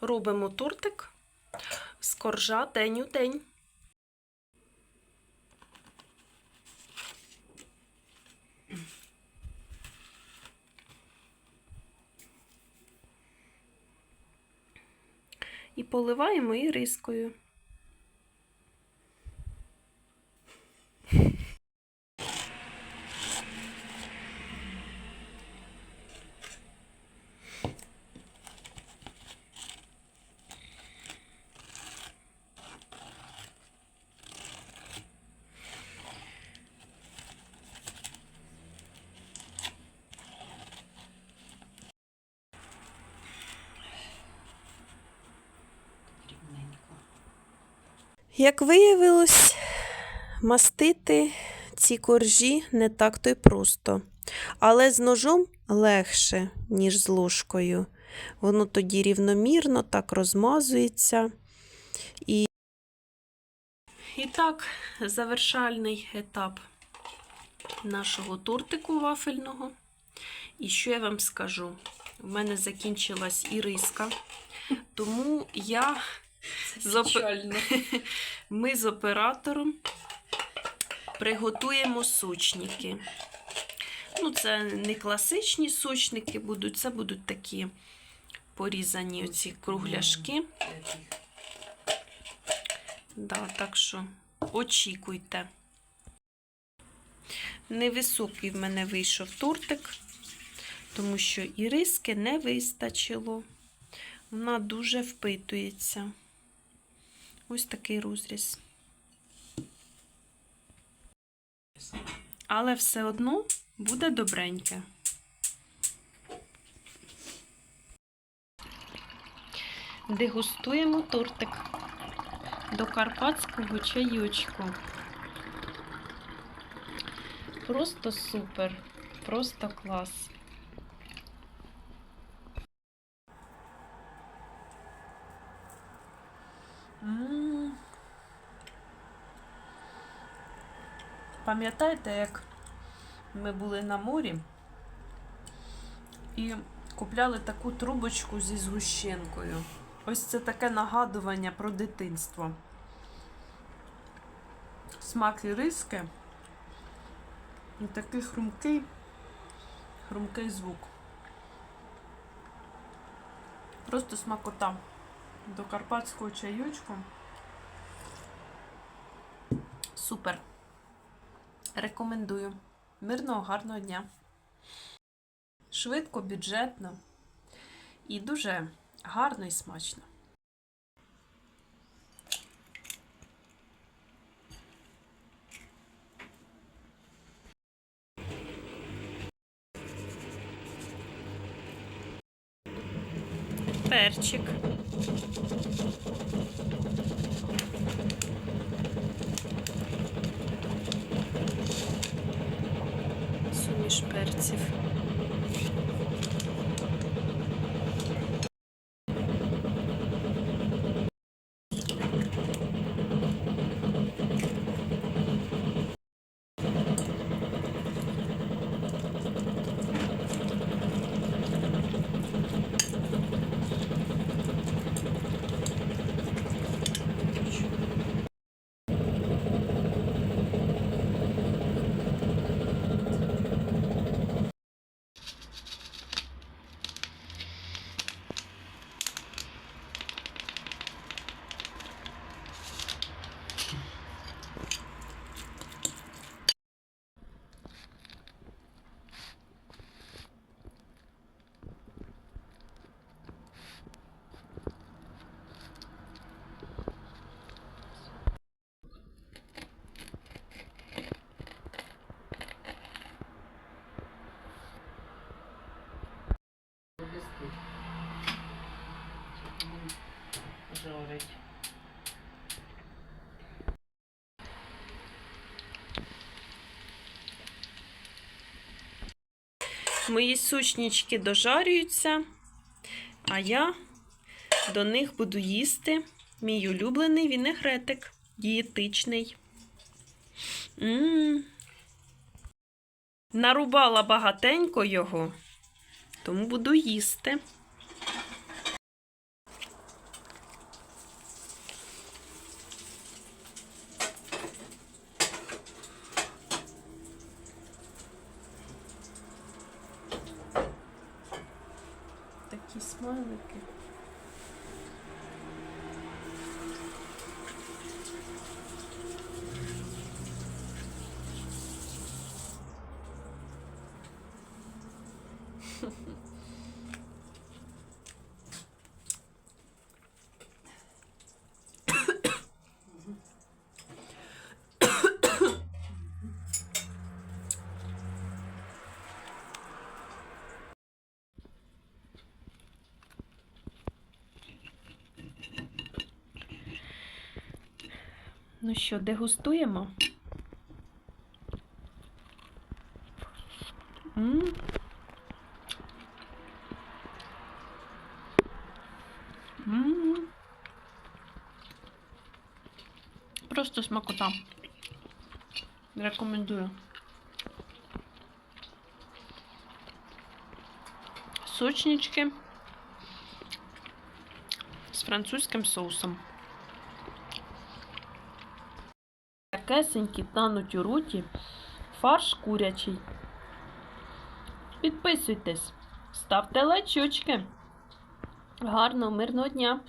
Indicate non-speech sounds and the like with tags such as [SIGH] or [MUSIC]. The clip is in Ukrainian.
Робимо тортик з коржа день у день. І поливаємо і Рівненько. Як виявилось, мастити ці коржі не так то й просто. Але з ножом легше, ніж з ложкою. Воно тоді рівномірно так розмазується. І, і так, завершальний етап нашого тортику вафельного. І що я вам скажу? У мене закінчилась іриска, тому я Печально. [LAUGHS] ми з оператором приготуємо сучники. Ну, це не класичні сучники будуть, це будуть такі порізані оці кругляшки. Да, так що очікуйте. Невисокий в мене вийшов тортик, тому що і риски не вистачило. Вона дуже впитується. Ось такий розріз. Але все одно буде добреньке. Дегустуємо тортик до карпатського чайочку. Просто супер, просто клас. М. Пам'ятаєте, як ми були на морі і купляли таку трубочку зі згущенкою? Ось це таке нагадування про дитинство. Смак і риски. І такий хрумкий, хрумкий звук. Просто смакота до карпатського чайочку. Супер. Рекомендую. Мирного, гарного дня. Швидко, бюджетно і дуже гарно і смачно. Перчик. Жарить. Мої сучнічки дожарюються, а я до них буду їсти мій улюблений вінегретик дієтичний. М. Нарубала багатенько його, тому буду їсти. var mı? Ha ha. Ну що, дегустуємо? м м Просто смакота. Рекомендую. Сочнички з французьким соусом. Кесенькі тануть у руті, фарш курячий. Підписуйтесь, ставте лайчочки. Гарного, мирного дня!